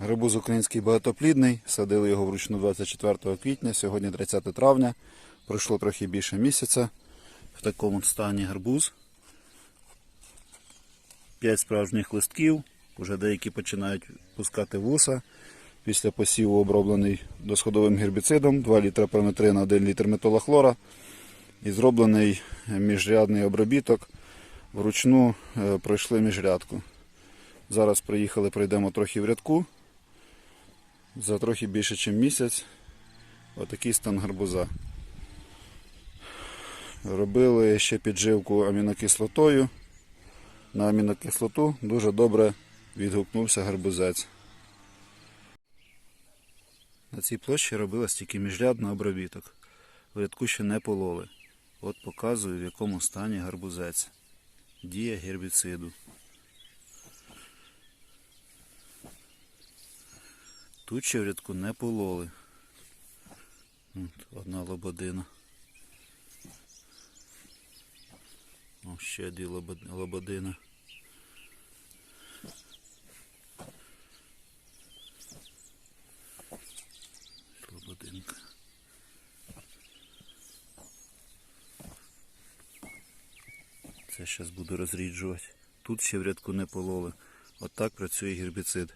Грибуз український багатоплідний. Садили його вручну 24 квітня, сьогодні 30 травня. Пройшло трохи більше місяця. В такому стані гарбуз. П'ять справжніх листків. Уже деякі починають пускати вуса. Після посіву оброблений досходовим гербіцидом 2 літра прометрина, 1 літр метолахлора. І зроблений міжрядний обробіток. Вручну е, пройшли міжрядку. Зараз приїхали, пройдемо трохи в рядку. За трохи більше, ніж місяць. Отакий стан гарбуза. Робили ще підживку амінокислотою. На амінокислоту дуже добре відгукнувся гарбузець. На цій площі робилось тільки міжрядний обробіток. В рядку ще не пололи. От показую, в якому стані гарбузець. Дія гербіциду. Тут ще в рядку не пололи. От, одна лободина. О, ще дві лободини. Лободинка. Це зараз буду розріджувати. Тут ще в рядку не пололи. Отак працює гербіцид.